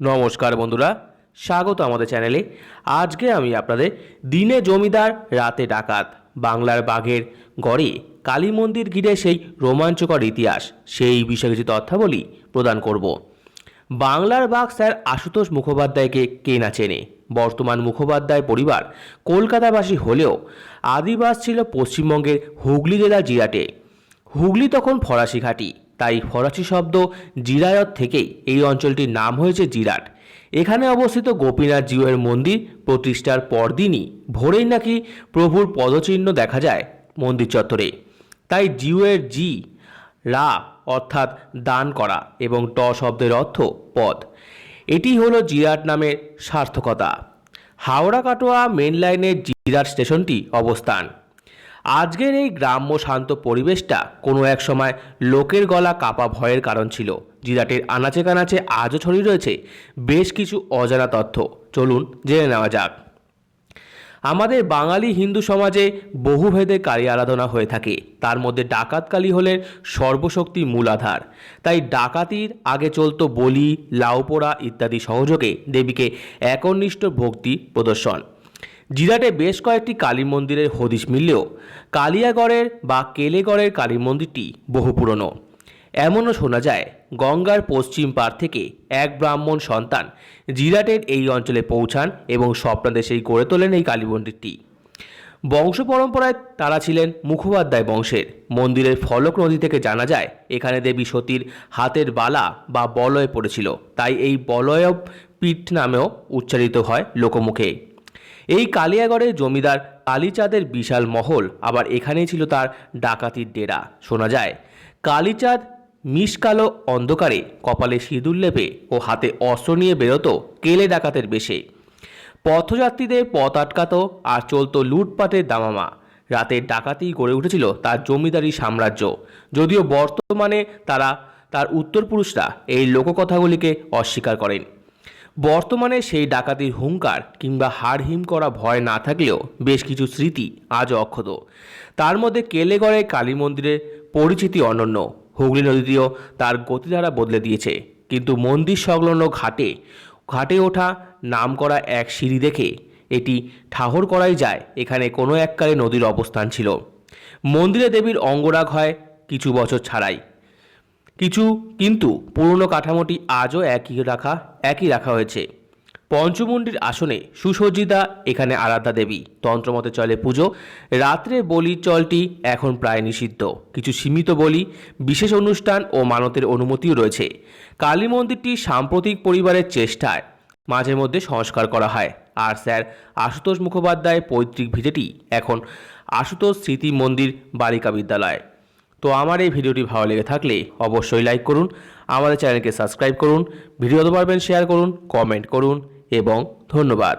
নমস্কার বন্ধুরা, স্বাগত আমাদের চ্যানেলে। আজকে আমি আপনাদের দিনে জমিদার, রাতে ডাকাত, বাংলার বাঘের গড়ে কালী মন্দির ঘিরে সেই রোমাঞ্চকর ইতিহাস, সেই বিষয়ে কিছু তথ্যাবলী প্রদান করব। বাংলার বাঘ স্যার আশুতোষ মুখোপাধ্যায়কে কে না চেনে? বর্তমান মুখোপাধ্যায় পরিবার কলকাতাবাসী হলেও আদিবাস ছিল পশ্চিমবঙ্গের হুগলি জেলার জিরাটে। হুগলি তখন ফরাসি ঘাঁটি। তাই ফরাসি শব্দ জিরায়ত থেকেই এই অঞ্চলটির নাম হয়েছে জিরাট। এখানে অবস্থিত গোপীনাথ জিউয়ের মন্দির প্রতিষ্ঠার পরদিনই ভোরেই নাকি প্রভুর পদচিহ্ন দেখা যায় মন্দির চত্বরে। তাই জিউয়ের জি, রা অর্থাৎ দান করা এবং ট শব্দের অর্থ পদ এটি হলো জিরাট নামের সার্থকতা। হাওড়া কাটোয়া মেন লাইনের জিরাট স্টেশনটি অবস্থান। আজকের এই গ্রাম্য শান্ত পরিবেশটা কোনো এক সময় লোকের গলা কাপা ভয়ের কারণ ছিল। জিরাটের আনাচে কানাচে আজও ছড়িয়ে রয়েছে বেশ কিছু অজানা তথ্য। চলুন জেনে নেওয়া যাক। আমাদের বাঙালি হিন্দু সমাজে বহুভেদে কালী আরাধনা হয়ে থাকে। তার মধ্যে ডাকাত কালী হলেন সর্বশক্তি মূল আধার তাই ডাকাতির আগে চলত বলি, লাউপোড়া ইত্যাদি সহযোগে দেবীকে একনিষ্ঠ ভক্তি প্রদর্শন। জিরাটে বেশ কয়েকটি কালী মন্দিরের হদিশ মিললেও কালিয়াগড়ের বা কেলেগড়ের কালী মন্দিরটি বহু পুরনো। এমনও শোনা যায়, গঙ্গার পশ্চিম পার থেকে এক ব্রাহ্মণ সন্তান জিরাটের এই অঞ্চলে পৌঁছান এবং স্বপ্নাদেশেই গড়ে তোলেন এই কালী মন্দিরটি। বংশ পরম্পরায় তারা ছিলেন মুখোপাধ্যায় বংশের। মন্দিরের ফলক নদী থেকে জানা যায়, এখানে দেবী সতীর হাতের বালা বা বলয় পড়েছিল। তাই এই বলয় পীঠ নামেও উচ্চারিত হয় লোকমুখে। এই কালিয়াগড়ের জমিদার কালীচাঁদের বিশাল মহল, আবার এখানেই ছিল তার ডাকাতির ডেরা। শোনা যায়, কালীচাঁদ মিসকালো অন্ধকারে কপালে সিঁদুর লেপে ও হাতে অস্ত্র নিয়ে বেরোতো কেলে ডাকাতের বেশে। পথযাত্রীদের পথ আটকাত আর চলত লুটপাটের দামামা। রাতের ডাকাতি গড়ে উঠেছিল তার জমিদারি সাম্রাজ্য। যদিও বর্তমানে তারা, তার উত্তরপুরুষরা এই লোককথাগুলিকে অস্বীকার করেন। বর্তমানে সেই ডাকাতির হুঙ্কার কিংবা হাড়হিম করা ভয় না থাকলেও বেশ কিছু স্মৃতি আজও অক্ষত। তার মধ্যে কেলেগড়ে কালী মন্দিরের পরিচিতি অনন্য। হুগলি নদীটিও তার গতিধারা বদলে দিয়েছে। কিন্তু মন্দির সংলগ্ন ঘাটে ঘাটে ওঠা নাম করা এক সিঁড়ি দেখে এটি ঠাহর করাই যায় এখানে কোনো এককালে নদীর অবস্থান ছিল। মন্দিরে দেবীর অঙ্গরাগ হয় কিছু বছর ছাড়াই। কিছু কিন্তু পুরনো কাঠামোটি আজও একই রাখা একই রাখা হয়েছে। পঞ্চমুণ্ডির আসনে সুসজ্জিতা, এখানে আরাধ্যা দেবী। তন্ত্রমতে চলে পুজো। রাত্রে বলির চলটি এখন প্রায় নিষিদ্ধ। কিছু সীমিত বলি, বিশেষ অনুষ্ঠান ও মানতের অনুমতিও রয়েছে। কালী মন্দিরটি সাম্প্রতিক পরিবারের চেষ্টায় মাঝে মধ্যে সংস্কার করা হয়। আর স্যার আশুতোষ মুখোপাধ্যায় পৈতৃক ভিটেটি এখন আশুতোষ স্মৃতি মন্দির, বালিকা বিদ্যালয়। তো আমার এই ভিডিওটি ভালো লেগে থাকলে অবশ্যই লাইক করুন, আমাদের চ্যানেলকে সাবস্ক্রাইব করুন ভিডিও পারবেন শেয়ার করুন কমেন্ট করুন এবং ধন্যবাদ।